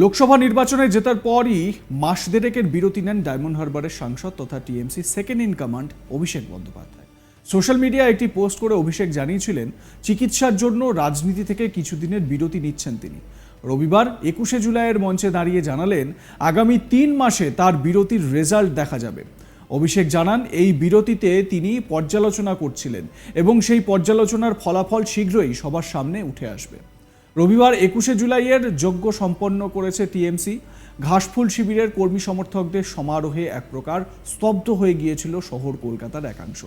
লোকসভা নির্বাচনে জেতার পরই মাস দেড়েকের বিরতি নেন ডায়মন্ড হারবারের সাংসদ তথা TMC second in command Abhishek Bandyopadhyay. Social মিডিয়ায় একটি পোস্ট করে অভিষেক জানিয়েছিলেন, চিকিৎসার জন্য রাজনীতি থেকে কিছুদিনের বিরতি নিচ্ছেন তিনি। রবিবার একুশে জুলাইয়ের মঞ্চে দাঁড়িয়ে জানালেন, আগামী তিন মাসে তার বিরতির রেজাল্ট দেখা যাবে। অভিষেক জানান, এই বিরতিতে তিনি পর্যালোচনা করছিলেন এবং সেই পর্যালোচনার ফলাফল শীঘ্রই সবার সামনে উঠে আসবে। রবিবার একুশে জুলাইয়ের যজ্ঞ সম্পন্ন করেছে টিএমসি। ঘাসফুল শিবিরের কর্মী সমর্থকদের সমারোহে এক প্রকার স্তব্ধ হয়ে গিয়েছিল শহর কলকাতার একাংশ।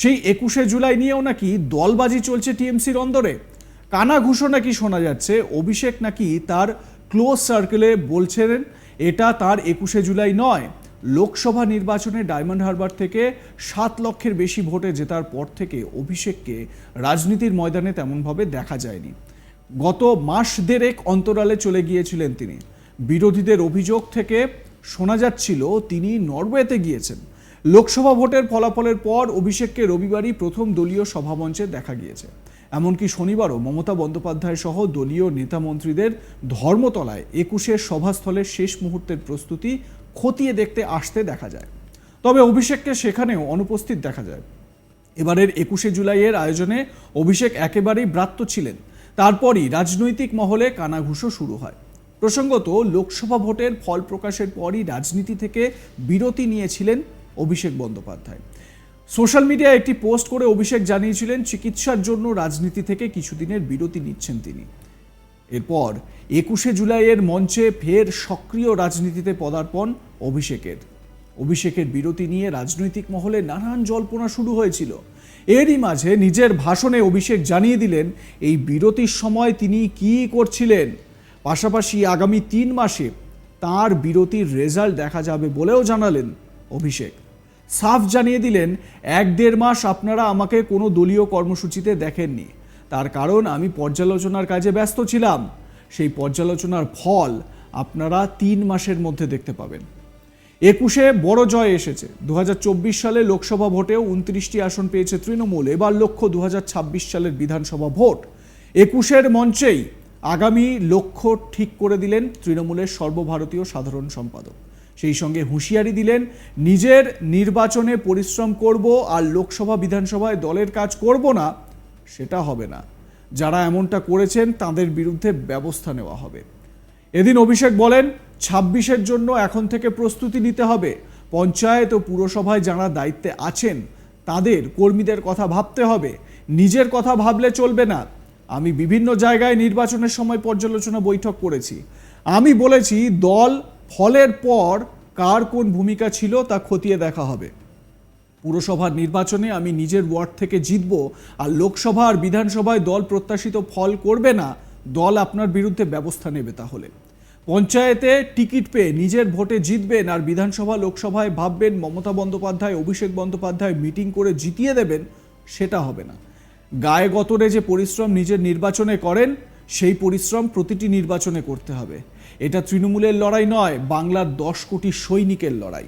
সেই একুশে জুলাই নিয়েও নাকি দলবাজি চলছে টিএমসির অন্দরে। কানা ঘুষো নাকি শোনা যাচ্ছে? অভিষেক নাকি তার ক্লোজ সার্কেলে বলছেন, এটা তার একুশে জুলাই নয়। লোকসভা নির্বাচনে ডায়মন্ড হারবার থেকে সাত লক্ষের বেশি ভোটে জেতার পর থেকে অভিষেককে রাজনীতির ময়দানে তেমনভাবে দেখা যায়নি। গত মাস দেড়েক অন্তরালে চলে গিয়েছিলেন তিনি। বিরোধীদের অভিযোগ থেকে শোনা যাচ্ছিল, তিনি নরওয়েতে গিয়েছেন। লোকসভা ভোটের ফলাফলের পর অভিষেককে রবিবারই প্রথম দলীয় সভামঞ্চে দেখা গিয়েছে। এমনকি শনিবারও মমতা বন্দ্যোপাধ্যায় সহ দলীয় নেতামন্ত্রীদের ধর্মতলায় একুশের সভাস্থলের শেষ মুহূর্তের প্রস্তুতি খতিয়ে দেখতে আসতে দেখা যায়। তবে অভিষেককে সেখানেও অনুপস্থিত দেখা যায়। এবারের একুশে জুলাইয়ের আয়োজনে অভিষেক একেবারেই ব্রাত্য ছিলেন। তারপরই রাজনৈতিক মহলে কানাঘুষো শুরু হয়। প্রসঙ্গত, লোকসভা ভোটের ফল প্রকাশের পরই রাজনীতি থেকে বিরতি নিয়েছিলেন অভিষেক বন্দ্যোপাধ্যায়। সোশ্যাল মিডিয়ায় একটি পোস্ট করে অভিষেক জানিয়েছিলেন, চিকিৎসার জন্য রাজনীতি থেকে কিছুদিনের বিরতি নিচ্ছেন তিনি। এরপর একুশে জুলাইয়ের মঞ্চে ফের সক্রিয় রাজনীতিতে পদার্পণ অভিষেকের। অভিষেকের বিরতি নিয়ে রাজনৈতিক মহলে নানান জল্পনা শুরু হয়েছিল। এরই মাঝে নিজের ভাষণে অভিষেক জানিয়ে দিলেন, এই বিরতির সময় তিনি কী করছিলেন? পাশাপাশি আগামী তিন মাসে তার বিরতির রেজাল্ট দেখা যাবে বলেও জানালেন অভিষেক। সাফ জানিয়ে দিলেন, এক দেড় মাস আপনারা আমাকে কোনো দলীয় কর্মসূচিতে দেখেননি। তার কারণ আমি পর্যালোচনার কাজে ব্যস্ত ছিলাম। সেই পর্যালোচনার ফল আপনারা তিন মাসের মধ্যে দেখতে পাবেন। একুশে বড় জয় এসেছে। দু হাজার চব্বিশ সালে লোকসভা ভোটেও উনত্রিশটি আসন পেয়েছে তৃণমূল, এবার লক্ষ্য দু হাজার ছাব্বিশ সালের বিধানসভা ভোট। একুশের মঞ্চেই আগামী লক্ষ্য ঠিক করে দিলেন তৃণমূলের সর্বভারতীয় সাধারণ সম্পাদক। সেই সঙ্গে হুঁশিয়ারি দিলেন, নিজের নির্বাচনে পরিশ্রম করব আর লোকসভা বিধানসভায় দলের কাজ করব না, সেটা হবে না। যারা এমনটা করেছেন তাদের বিরুদ্ধে ব্যবস্থা নেওয়া হবে। এদিন অভিষেক বলেন ছাব্বিশের জন্য এখন থেকে প্রস্তুতি নিতে হবে। পঞ্চায়েত ও পুরসভায় যারা দায়িত্বে আছেন, তাদের কর্মীদের কথা ভাবতে হবে। নিজের কথা ভাবলে চলবে না। আমি বিভিন্ন জায়গায় নির্বাচনের সময় পর্যালোচনা বৈঠক করেছি। আমি বলেছি, দল ফলের পর কার কোন ভূমিকা ছিল তা খতিয়ে দেখা হবে। পুরসভার নির্বাচনে আমি নিজের ওয়ার্ড থেকে জিতব, আর লোকসভা আর বিধানসভায় দল প্রত্যাশিত ফল করবে না, দল আপনার বিরুদ্ধে ব্যবস্থা নেবে তাহলে। পঞ্চায়েতে টিকিট পেয়ে নিজের ভোটে জিতবেন আর বিধানসভা, লোকসভায় ভাববেন মমতা বন্দ্যোপাধ্যায়, অভিষেক বন্দ্যোপাধ্যায় মিটিং করে জিতিয়ে দেবেন, সেটা হবে না। গায়ে গতরে যে পরিশ্রম নিজের নির্বাচনে করেন, সেই পরিশ্রম প্রতিটি নির্বাচনে করতে হবে। এটা তৃণমূলের লড়াই নয়, বাংলার দশ কোটি সৈনিকের লড়াই।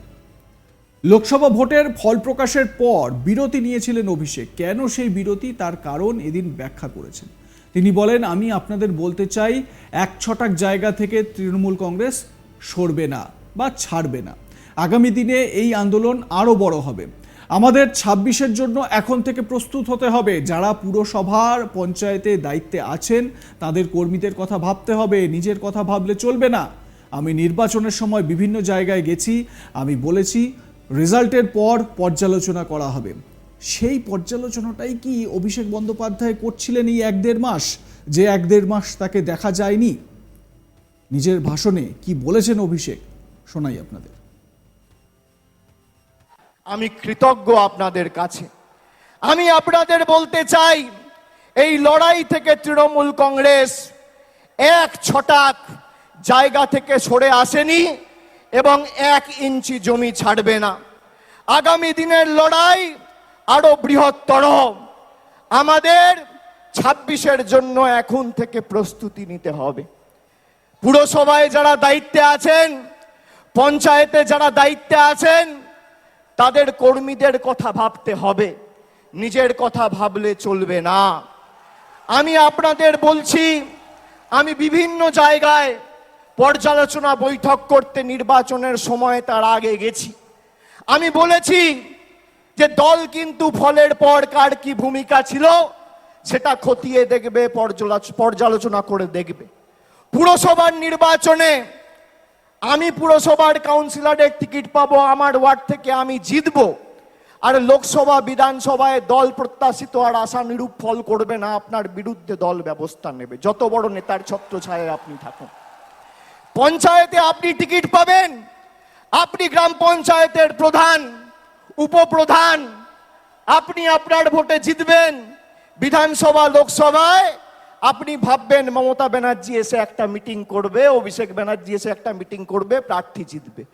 লোকসভা ভোটের ফল প্রকাশের পর বিরতি নিয়েছিলেন অভিষেক। কেন সেই বিরতি? তার কারণ এদিন ব্যাখ্যা করেছেন। তিনি বলেন, আমি আপনাদের বলতে চাই, এক ছটাক জায়গা থেকে তৃণমূল কংগ্রেস সরবে না বা ছাড়বে না। আগামী দিনে এই আন্দোলন আরও বড় হবে। আমাদের ছাব্বিশের জন্য এখন থেকে প্রস্তুত হতে হবে। যারা পুরসভার পঞ্চায়েতে দায়িত্বে আছেন, তাদের কর্মীদের কথা ভাবতে হবে। নিজের কথা ভাবলে চলবে না। আমি নির্বাচনের সময় বিভিন্ন জায়গায় গেছি। আমি বলেছি, রেজাল্টের পর পর্যালোচনা করা হবে। সেই পর্যালোচনাটাই কি অভিষেক বন্দ্যোপাধ্যায় করছিলেন এই এক দেড় মাস? যে এক দেড় মাস তাকে দেখা যায়নি। নিজের ভাষণে কি বলেছেন অভিষেক? শোনাই আপনাদের। আমি কৃতজ্ঞ আপনাদের কাছে। আমি আপনাদের বলতে চাই, এই লড়াই থেকে তৃণমূল কংগ্রেস এক ছটাক জায়গা থেকে সরে আসেনি এবং এক ইঞ্চি জমি ছাড়বে না। আগামী দিনের লড়াই আরও বৃহত্তর। আমাদের ছাব্বিশের জন্য এখন থেকে প্রস্তুতি নিতে হবে। পুরসভায় যারা দায়িত্বে আছেন, পঞ্চায়েতে যারা দায়িত্বে আছেন, তাদের কর্মীদের কথা ভাবতে হবে। নিজের কথা ভাবলে চলবে না। আমি আপনাদের বলছি, আমি বিভিন্ন জায়গায় পর্যালোচনা বৈঠক করতে নির্বাচনের সময় তার আগে গেছি। আমি বলেছি যে দল কিন্তু ফলের পর কার কি ভূমিকা ছিল, সেটা খতিয়ে দেখবে পর্যালোচনা করে দেখবে। পুরসভার নির্বাচনে আমি পুরসভার কাউন্সিলরের টিকিট পাবো, আমার ওয়ার্ড থেকে আমি জিতবো। আর লোকসভা, বিধানসভায় দল প্রত্যাশিত আর আশা নিরূপ ফল করবে না, আপনার বিরুদ্ধে দল ব্যবস্থা নেবে। যত বড় নেতার ছত্র ছায় আপনি থাকুন। পঞ্চায়েতে আপনি টিকিট পাবেন। আপনি গ্রাম পঞ্চায়েতের প্রধান। উপপ্রধান। আপনি আপনার ভোটে জিতবেন। বিধানসভা, লোকসভায় আপনি ভাববেন, মমতা ব্যানার্জি এসে একটা মিটিং করবে, অভিষেক ব্যানার্জি এসে একটা মিটিং করবে, প্রার্থী জিতবে।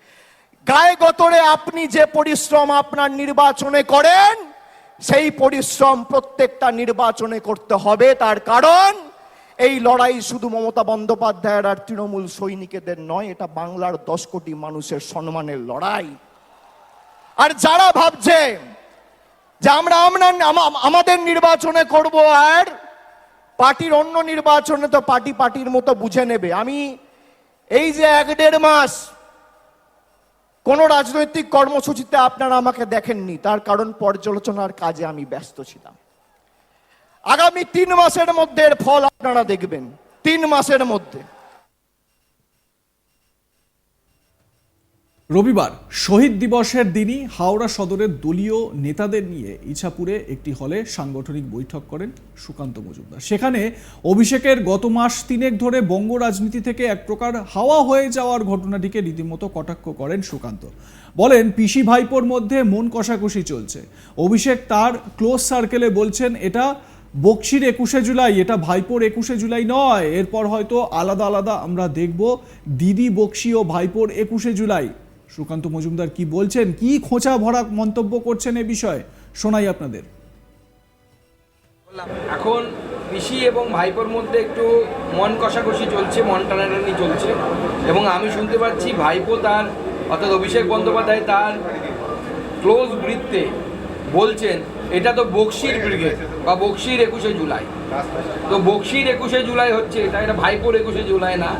গায়ে গতরে আপনি যে পরিশ্রম আপনার নির্বাচনে করেন, সেই পরিশ্রম প্রত্যেকটা নির্বাচনে করতে হবে। তার কারণ, এই লড়াই শুধু মমতা বন্দ্যোপাধ্যায়ের আর তৃণমূল সৈনিকেদের নয়, এটা বাংলার দশ কোটি মানুষের সম্মানের লড়াই। আর যারা ভাবছে যে আমরা আমরা আমাদের নির্বাচনে করব আর পার্টির অন্য নির্বাচনে তো পার্টি পার্টির মতো বুঝে নেবে। আমি এই যে এক দেড় মাস কোন রাজনৈতিক কর্মসূচিতে আপনারা আমাকে দেখেননি, তার কারণ পর্যালোচনার কাজে আমি ব্যস্ত ছিলাম। আগামী তিন মাসের মধ্যে এর ফল আপনারা দেখবেন, তিন মাসের মধ্যে। রবিবার শহীদ দিবসের দিনই হাওড়া সদরের দলীয় নেতাদের নিয়ে ইছাপুরে একটি হলে সাংগঠনিক বৈঠক করেন সুকান্ত মজুমদার। সেখানে অভিষেকের গত মাস তিনেক ধরে বঙ্গ রাজনীতি থেকে এক প্রকার হাওয়া হয়ে যাওয়ার ঘটনাটিকে রীতিমতো কটাক্ষ করেন সুকান্ত। বলেন, পিসি ভাইপোর মধ্যে মন কষাকষি চলছে। অভিষেক তার ক্লোজ সার্কেলে বলছেন, এটা বক্সির একুশে জুলাই, এটা ভাইপোর একুশে জুলাই নয়। এরপর হয়তো আলাদা আলাদা আমরা দেখব। দিদি বক্সি ও ভাইপোর একুশে জুলাই। সুকান্ত মজুমদার কি বলছেন? কি খোঁচা ভরা মন্তব্য করছেন এ বিষয়ে? শোনাই আপনাদের। এখন পিসি এবং ভাইপোর মধ্যে একটু মন কষাকষি চলছে, মন টানাটানি চলছে। এবং আমি শুনতে পাচ্ছি ভাইপো তার, অর্থাৎ অভিষেক বন্দ্যোপাধ্যায় তার ক্লোজ বৃত্তে বলছেন, এটা তো বক্সির ব্রিগেড বা বক্সির একুশে জুলাই। তো বক্সির একুশে জুলাই হচ্ছে এটা এটা ভাইপোর একুশে জুলাই না।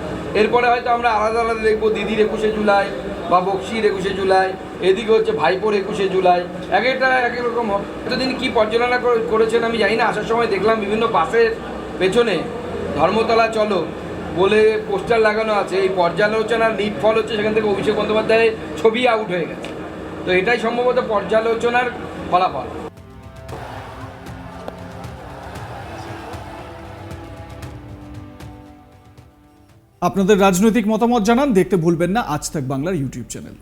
এরপরে হয়তো আমরা আলাদা আলাদা দেখব দিদির একুশে জুলাই বা বক্সির একুশে জুলাই, এদিকে হচ্ছে ভাইপোর একুশে জুলাই এক একটা এক এক রকম এতদিন কী পর্যালোচনা করে- করেছেন আমি জানি না, আসার সময় দেখলাম বিভিন্ন বাসের পেছনে, ধর্মতলা চলো বলে পোস্টার লাগানো আছে, এই পর্যালোচনার নিট ফল হচ্ছে সেখান থেকে অভিষেক বন্দ্যোপাধ্যায়ের ছবি আউট হয়ে গেছে। তো এটাই সম্ভবত পর্যালোচনার ফলাফল। আপনাদের রাজনৈতিক মতামত জানান দেখতে ভুলবেন না। আজ তাক বাংলার ইউটিউব চ্যানেল।